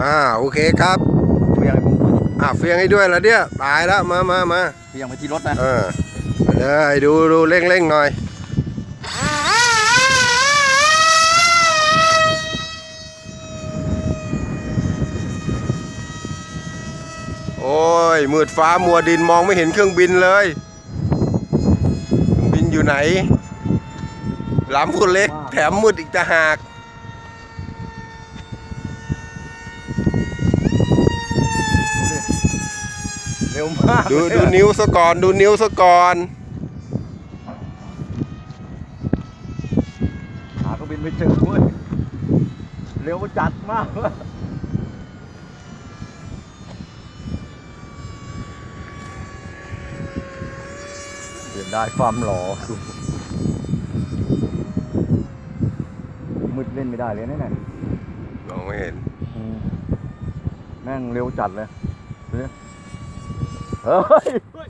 อ่าโอเคครับเฟียงให้ผมก่อนอ่าเฟียงให้ด้วยละเนี่ยตายแล้วมามามาเฟียงไปที่รถนะเออมาเลยดูดูเร่งเร่งหน่อยโอ้ยมืดฟ้ามัวดินมองไม่เห็นเครื่องบินเลยเครื่องบินอยู่ไหนลำคนเล็กแถมมืดอีกต่างหาก เร็วมากดูดูนิ้วซะก่อนดูนิ้วซะก่อนหาเครื่องบินไม่เจอเว้ยเร็วจัดมากเว้ยเสียได้ความหล่อดูมืดเล่นไม่ได้เลยนะเนี่ยมองไม่เห็นอืมแม่งเร็วจัดเลย ดูดิเฮ้ย